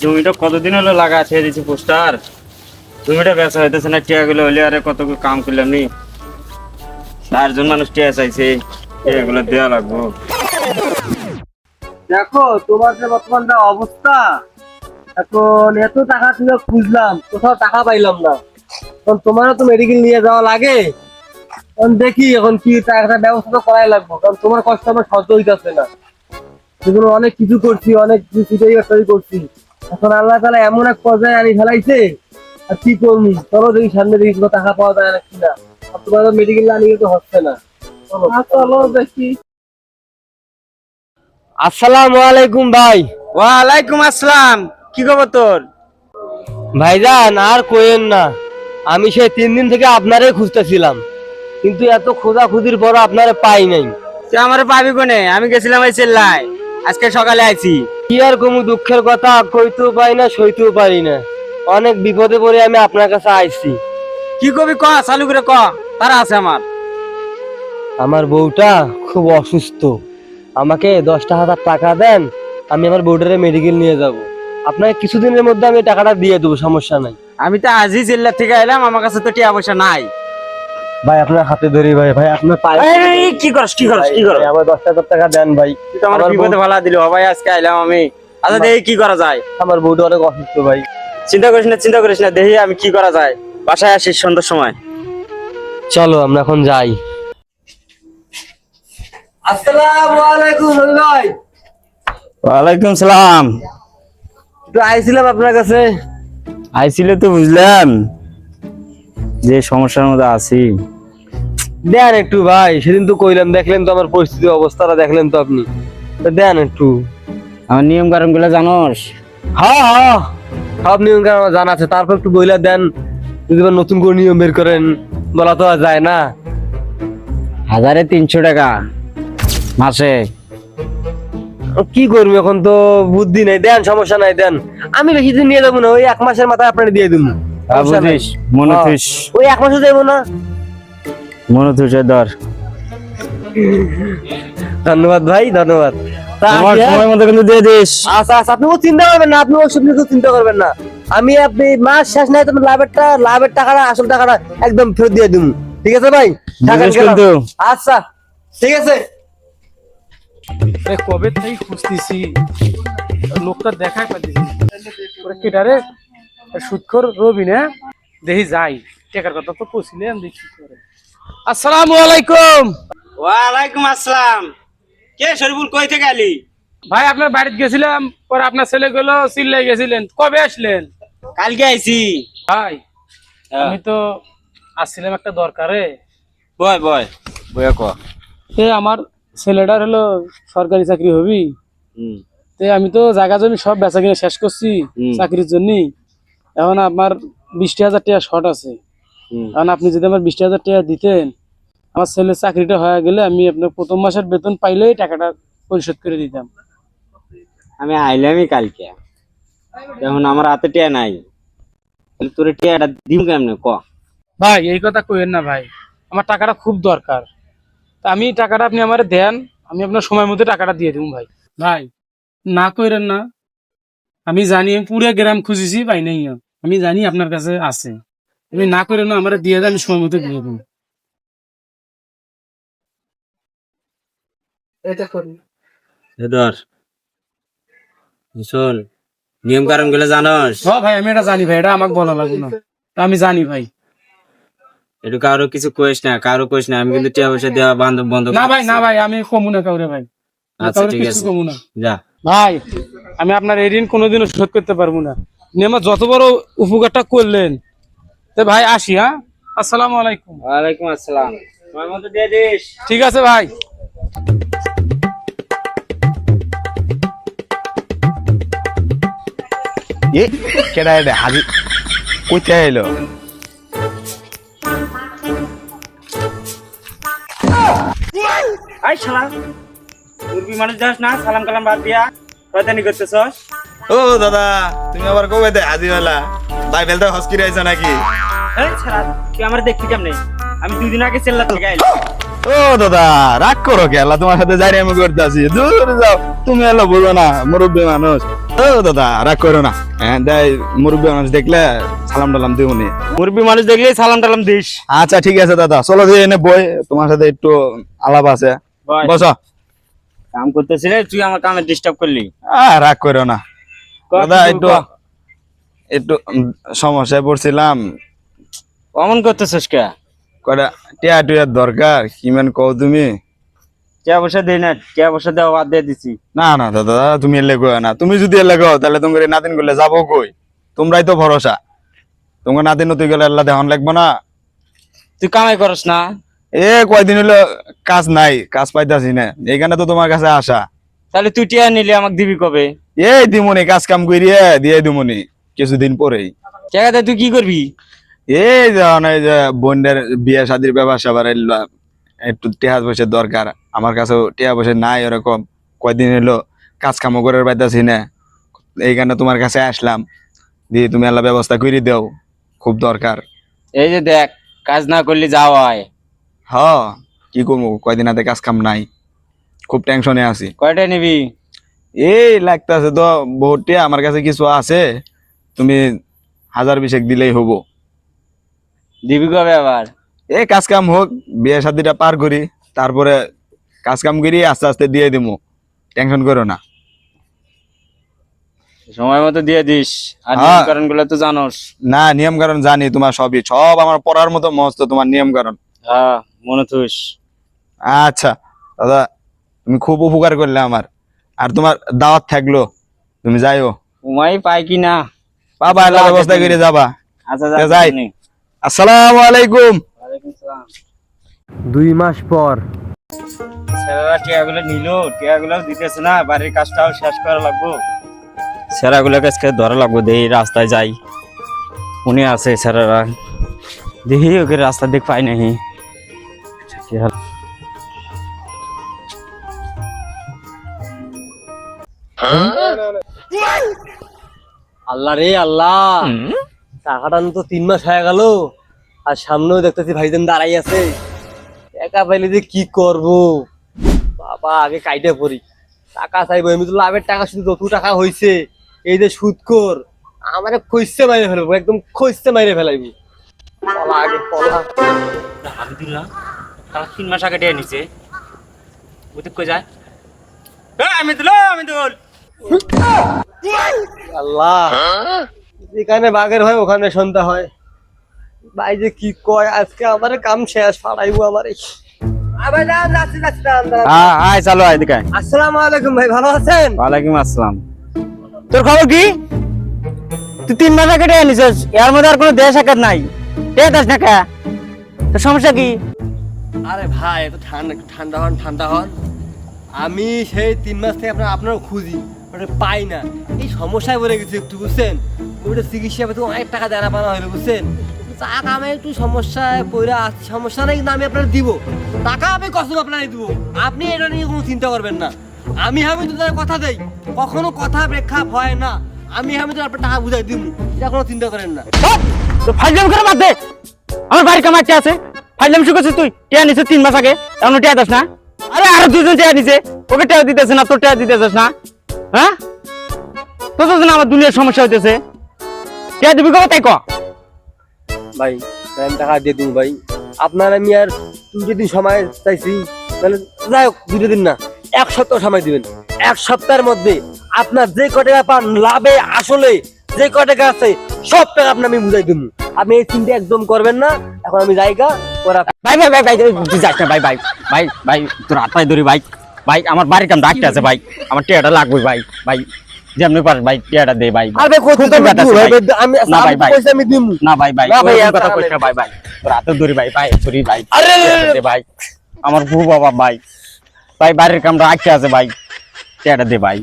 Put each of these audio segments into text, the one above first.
জমিটা কতদিন হলো লাগা আছে দিছি পোস্টার? জমিটা বেচা হইতেছে না আরে কত কাম করলাম নি? চারজন মানুষ টিয়া চাইছে দেওয়া লাগবো। দেখো, তোমার যে বর্তমান যা অবস্থা, এখন এত টাকা ছিল খুঁজলাম, কোথাও টাকা পাইলাম না। এখন তোমারও তো মেডিকেল নিয়ে যাওয়া লাগে। এখন দেখি এখন কি টাকাটা ব্যবস্থা তো করাই লাগবো, কারণ তোমার কষ্ট আমার সহ্য হইতেছে না। সেগুলো অনেক কিছু করছি অনেক কিছু করছি। এখন আল্লাহ তালা এমন এক পর্যায়ে আনি ফেলাইছে আর কি করবি? চলো দেখি সামনে দেখি কোনো টাকা পাওয়া যায় না। কিনা আর তোমার মেডিকেল না নিয়ে তো হচ্ছে না। চলো। চলো দেখি। আসসালামু আলাইকুম ভাই। ওয়ালাইকুম আসসালাম। কি খবর তোর? ভাইজান আর কোয়েন না। আমি সেই তিন দিন থেকে আপনারে খুঁজতেছিলাম। কিন্তু এত খোঁজা খুঁজির পর আপনারে পাই নাই। তুই আমারে পাবি কোনে? আমি গেছিলাম ওই চেল্লাই আজকে সকালে আইছি। কি আর কমু দুঃখের কথা কইতেও পারি না সইতেও পারি না। অনেক বিপদে পড়ে আমি আপনার কাছে আইছি। কি কবি ক চালু করে ক তারা আছে আমার। আমার বউটা খুব অসুস্থ। আমাকে দশটা হাজার টাকা দেন আমি আমার বউটারে মেডিকেল নিয়ে যাব। আপনাকে কিছুদিনের মধ্যে আমি টাকাটা দিয়ে দেবো সমস্যা নাই। আমি তো আজই জেল্লা থেকে এলাম আমার কাছে তো টিয়া পয়সা নাই। ভাই আপনার হাতে ধরি ভাই। ভাই আপনার পায়ে এই, কি করস কি করস কি করস? আবার আমার দশটা হাজার টাকা দেন ভাই। তুই তো আমার বিপদে ভালা দিল। ভাই আজকে আইলাম আমি। আচ্ছা দেখি কি করা যায়। আমার বউটা অনেক অসুস্থ ভাই। চিন্তা করিস না চিন্তা করিস না। দেখি আমি কি করা যায়। বাসায় আসিস সন্ধ্যার সময়। চলো আমরা এখন যাই। আসসালামু আলাইকুম ভাই। ওয়ালাইকুম সালাম। একটু আইছিলাম আপনার কাছে। আইছিলে তো বুঝলাম। যে সমস্যার মধ্যে আছি। দেন একটু ভাই সেদিন তো কইলাম দেখলেন তো আমার পরিস্থিতি অবস্থাটা দেখলেন তো আপনি। দেন একটু। আমার নিয়ম কারণগুলো জানোস? হ্যাঁ হ্যাঁ সব নিয়ম আমার জানা আছে। তারপর একটু বইলা দেন যদি নতুন করে নিয়ম বের করেন বলা তো যায় না। হাজারে তিনশো টাকা মাসে। কি করব এখন তো বুদ্ধি নাই। দেন সমস্যা নাই দেন। আমি বেশি দিন নিয়ে যাব না ওই এক মাসের মাথায় আপনার দিয়ে দিব ওই এক মাসও যাব না? মনে দর ধন্যবাদ ভাই ধন্যবাদ। তা তোমার আসি? সময় মতো কিন্তু দিয়ে দিস। আচ্ছা আচ্ছা আপনি চিন্তা করবেন না আপনি ওসব নিয়ে চিন্তা করবেন না। আমি আপনি মাস শেষ নাই তোমার লাভেরটা লাভের টাকাটা আসল টাকাটা একদম ফেরত দিয়ে দিব ঠিক আছে ভাই? কিন্তু। আচ্ছা ঠিক আছে। কবে থেকে খুঁজতেছি? লোকটা দেখাই পাচ্ছি কেটারে সুৎখর রবি না? দেখি যাই টেকার কথা তো কছিলেন দেখি কি করে আসসালামু আলাইকুম। ওয়ালাইকুম আসসালাম। কে শরীফুল কই থেকে আলি ভাই আপনার বাড়িতে গেছিলাম পরে আপনার ছেলে গুলো চিল্লাই গেছিলেন। কবে আসলেন? কালকে আইছি। ভাই হ্যাঁ। আমি তো আসছিলাম একটা দরকারে। বয় বয়। বয় ক? তে আমার ছেলেটার হলো সরকারি চাকরি হবি। হুম। তে আমি তো জায়গা জমি সব বেচা কিনে শেষ করছি হুম। চাকরির জন্য এখন আমার বিশটি হাজার টাকা শর্ট আছে। কারণ আপনি যদি আমার বিশটি হাজার টাকা দিতেন আমার ছেলের চাকরিটা হয়ে গেলে আমি আপনার প্রথম মাসের বেতন পাইলেই টাকাটা পরিশোধ করে দিতাম। আমি আইলামই কালকে। এখন আমার হাতে টিয়া নাই। তোর টিয়াটা দিম কেমনে? ক? ভাই এই কথা কইেন না ভাই। আমার টাকাটা খুব দরকার। তা আমি টাকাটা আপনি আমার দেন আমি আপনার সময় মতো টাকাটা দিয়ে দিব ভাই। ভাই না কইরেন না। আমি জানি পুরো গ্রাম খুঁজেছি ভাই নাই আমি জানি আপনার কাছে আছে। তুমি না করেন না আমার দিয়ে দেন আমি সময় মতো দিয়ে দেবো এটা করি। ধর শোন নিয়ম কারণগুলো জানোস? ভাই আমি এটা জানি ভাই এটা আমাকে বলা লাগবে না। আমি জানি ভাই। একটু কারও কিছু কইস না কারও কইস না আমি কিন্তু টিয়া পয়সা দেওয়া বান্ধব বন্ধ না ভাই না ভাই আমি কমু না কাউরে ভাই। আচ্ছা ঠিক আছে। কমু না। যা। ভাই আমি আপনার এই ঋণ কোনোদিনও শোধ করতে পারব না। আমার যত বড় উপকারটা করলেন। তো ভাই আসি হ্যাঁ? আসসালামু আলাইকুম। ওয়ালাইকুম আসসালাম। সময় মতো দিয়ে দিস। ঠিক আছে ভাই। এ কেডা এটা হাজি কইতে এলো আই শালা মুরগি মানুষ যাস না সালাম কালাম বাদ দিয়া। শয়তানি করতেছস? ও দাদা তুমি আবার কবে দে বেলা। ভাই ফেলতে হসকিরে আইছো নাকি? এই শালা তুই আমার দেখি কেমনে আমি দুই দিন আগে চেল্লা থেকে আইলাম। ও দাদা রাগ করো কে? আল্লাহ তোমার সাথে যাই আমি করতে আছি দূর যাও তুমি এলো বলব না মুরব্বী মানুষ। ও দাদা রাগ করো না। হ্যাঁ দেয় মুরব্বী মানুষ দেখলে সালাম টালাম দিব নি। মুরব্বী মানুষ দেখলে সালাম টালাম দিস। আচ্ছা ঠিক আছে দাদা। চলো যে এনে বই তোমার সাথে একটু আলাপ আছে। বসো। কাম করতেছিলে তুই আমার কামে ডিস্টার্ব করলি। আহ রাগ করো না। ক, দাদা কি একটু একটু সমস্যায় পড়ছিলাম। অমন করতেছিস কে? কটা টিয়া টুয়ার দরকার? কি মান কও তুমি? টিয়া পয়সা দিই না টিয়া পয়সা দেওয়া বাদ দিয়ে দিছি। না না দাদা তুমি এলে না। তুমি যদি এলে তাহলে তোমার নাতিনগুলো যাব কই? তোমরাই তো ভরসা। তোমার নাতিন নতুন গেলে আল্লাহ দেহন লাগবো না। তুই কামাই করস না? এ কয়দিন হলো কাজ নাই কাজ পাইতাছি না। এইখানে তো তোমার কাছে আসা তাহলে তুই টিয়া নিলে আমাকে দিবি কবে? এই দিমুনি কাজ কাম করিয়ে দিয়ে দিমুনি কিছুদিন পরেই। টাকাতে তুই কি করবি? এই এই যে বোনদের বিয়ে শাদির ব্যাপার স্যাপার এগুলা একটু টেহা পয়সার দরকার। আমার কাছে টেহা পয়সা নাই ওরকম। কয়দিন এলো কাজ কামও করে পাইতাছি না। এইখানে তোমার কাছে আসলাম। দিয়ে তুমি আল্লাহ ব্যবস্থা করে দাও। খুব দরকার। এই যে দেখ কাজ না করলে যাওয়া হয়। হ কি করব? কয়দিন হাতে কাজ কাম নাই। খুব টেনশনে আছি। কয়টা নিবি? এই লাগতেছে তো বহুতে আমার কাছে কিছু আছে। তুমি হাজার বিশেক দিলেই হব। দিবি কবে আবার? এই কাজ কাম হোক বিয়ে শাদিটা পার করি তারপরে কাজ কাম করি আস্তে আস্তে দিয়ে দিমু। টেনশন করো না। সময় মতো দিয়ে দিস। আর হ্যাঁ। কারণগুলো তো জানোস। না নিয়ম কারণ জানি তোমার সবই। সব আমার পড়ার মতো মস্ত তোমার নিয়ম কারণ হ্যাঁ মনে থুস। আচ্ছা দাদা তুমি খুব উপকার করলে আমার। আর তোমার দাওয়াত থাকল তুমি যাইও। উমাই পাই কি না? বাবা আল্লাহ ব্যবস্থা করে যাবা। আচ্ছা যাই। আসসালামু আলাইকুম। দুই মাস পর। স্যারেরা টিয়াগুলো নিল টিয়াগুলো দিতেছে না বাড়ির কাজটাও শেষ করা লাগবো। স্যারাগুলোকে আজকে ধরা লাগবো দেখি রাস্তায় যাই। উনি আছে স্যারেরা। দেখি ওকে রাস্তা দিক পাই নাহি আল্লাহ রে আল্লাহ। টাকাটা তো তিন মাস হয়ে গেল। আর সামনেও দেখতেছি ভাইজান দাঁড়াই আছে। একা পাইলে যে কি করব? বাবা, আগে কাইটে পড়ি। টাকা চাইব আমি তো লাভের টাকা, শুধু যত টাকা হইছে, এই যে সুদ কর আমারে খইসে মাইরে ফেলব একদম খইসে মাইরে ফেলাইবো। পলা আগে পলা তারা তিন মাস আগে টিয়া নিছে। ওদিক কই যায়? আমি দিল আমি দিল আল্লাহ। যেখানে বাঘের হয় ওখানে সন্ধ্যা হয়। ভাই যে কি কয় আজকে আমারে কাম শেষ ফাড়াইবো আমারে। চলো আসসালামু আলাইকুম ভাই ভালো আছেন? ওয়ালাইকুম আসসালাম। তোর খবর কি? তুই তিন মাস টিয়া এর মধ্যে আর কোনো দেশ নাই। টিয়া দাস না কে? তোর সমস্যা কি? আরে ভাই এত ঠান্ডা ঠান্ডা হন ঠান্ডা হন। আমি সেই তিন মাস থেকে আপনার আপনার খুঁজি। ওটা পাই না। এই সমস্যায় পড়ে গেছি একটু, বুঝছেন? ওটা চিকিৎসা পেতে অনেক টাকা দেনা পানা হলো, বুঝছেন? টাকা আমি একটু সমস্যায় পড়ে আছি। সমস্যা নেই, কিন্তু আমি আপনার দিব। টাকা আমি কখন আপনার দিব। আপনি এটা নিয়ে কোনো চিন্তা করবেন না। আমি আমি তো কথা দেই। কখনো কথা প্রেক্ষাপ হয় না। আমি আমি তো আপনার টাকা বুঝাই দিব এটা কোনো চিন্তা করেন না। তো ফাইজলাম করে বাদ দে। আমার বাড়ি কামাচ্ছে আছে ফাইজলাম শুরু করছিস তুই। টিয়া নিছিস তিন মাস আগে। এমন টিয়া দাস না। আরে আরও দুজন টিয়া নিছে ওকে টিয়া দিতেছে না, তোর টিয়া দিতেছিস না। হ্যাঁ? তোর আমার দুনিয়ার সমস্যা হইতেছে। টিয়া দিবি কবে তাই ক? ভাই আমি টাকা দিয়ে দিব ভাই। আপনার আমি আর দুটো দিন সময় চাইছি তাহলে যাই হোক দুটো দিন না এক সপ্তাহ সময় দিবেন। এক সপ্তাহের মধ্যে আপনার যে ক টাকা পান লাভে আসলে যে ক টাকা আছে সব টাকা আপনার আমি বুঝাই দিব। আপনি এই চিন্তা একদম করবেন না এখন আমি যাইগা ওরা ভাই ভাই ভাই ভাই যাস না ভাই ভাই ভাই ভাই তোর হাতায় ধরি ভাই। ভাই আমার বাড়ির কাম ডাকতে আছে ভাই। আমার টিয়াটা লাগবে ভাই ভাই। যেমনি পার ভাই টিয়াটা দে ভাই। আর কত আমি না ভাই, ভাই। পয়সা আমি দিব না ভাই ভাই। না ভাই, কথা ভাই ভাই। তোর হাতে ভাই ভাই ধরি ভাই। আরে! দে ভাই। আমার বউ বাবা ভাই। ভাই বাড়ির কামটা আটকে আছে ভাই। টিয়াটা দে ভাই।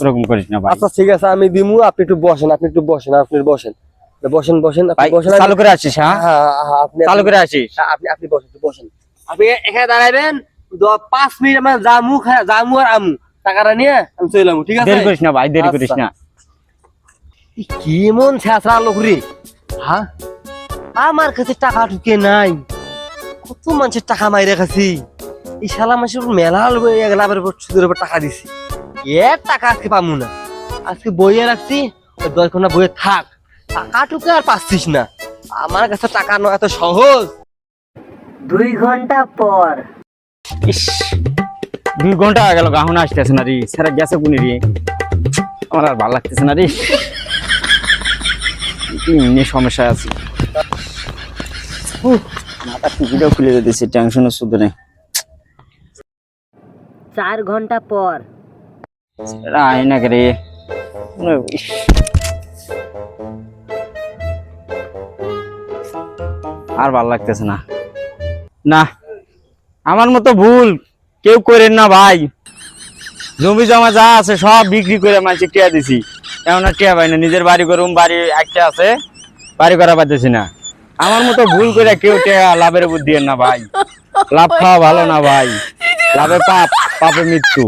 ওরকম করিস না ভাই। আচ্ছা ঠিক আছে আমি দিমু আপনি একটু বসেন আপনি একটু বসেন আপনি বসেন। বসেন বসেন আপনি বসেন চালু করে আসিস হ্যাঁ? হ্যাঁ হ্যাঁ, আপনি চালু করে আসিস। হ্যাঁ, আপনি আপনি বসেন একটু বসেন। আপনি এখানে দাঁড়াবেন পাঁচ মিনিট আমার জামু জামু আর আমু। টাকাটা নিয়ে আমি চলে যাব, ঠিক আছে? দেরি করিস না ভাই দেরি আচ্ছা। করিস না। কি মন ছেঁচড়া লোক রে হ্যাঁ আমার কাছে টাকা ঢুকে নাই। কত মানুষের টাকা মাইরে খাচ্ছি এই শালা মানুষের মেলা লবে- এক লাভের উপর সুদের উপর টাকা দিছি। এ টাকা আজকে পামু না। আজকে বইয়ে রাখছি ওই দশ ঘণ্টা বইয়ে থাক। টাকাটুকু আর পাচ্ছিস না। আমার কাছে টাকা নয় এত সহজ। দুই ঘণ্টা পর ইস দুই ঘণ্টা গেল গাহন আসতেছে না রে স্যার গেছে কোনি রে? আমার আর ভালো লাগতেছে না রে। এমনি সমস্যা আছে? মাথা টিকিটাও খুলে টেনশনের শুধু নেই। চার ঘণ্টা পর। আয় না রে। আর ভালো লাগতেছে না। না আমার মতো ভুল কেউ করেন না ভাই। জমি জমা যা আছে সব বিক্রি করে মাঝে টিয়া দিছি। আর টিয়া পাই না, নিজের বাড়ি করুম বাড়ি একটা আছে, বাড়ি করা পাইতেছি না। আমার মতো ভুল করে কেউ টিয়া লাভের উপর দিয়ে না ভাই। লাভ খাওয়া ভালো না ভাই। লাভে পাপ, পাপে মৃত্যু।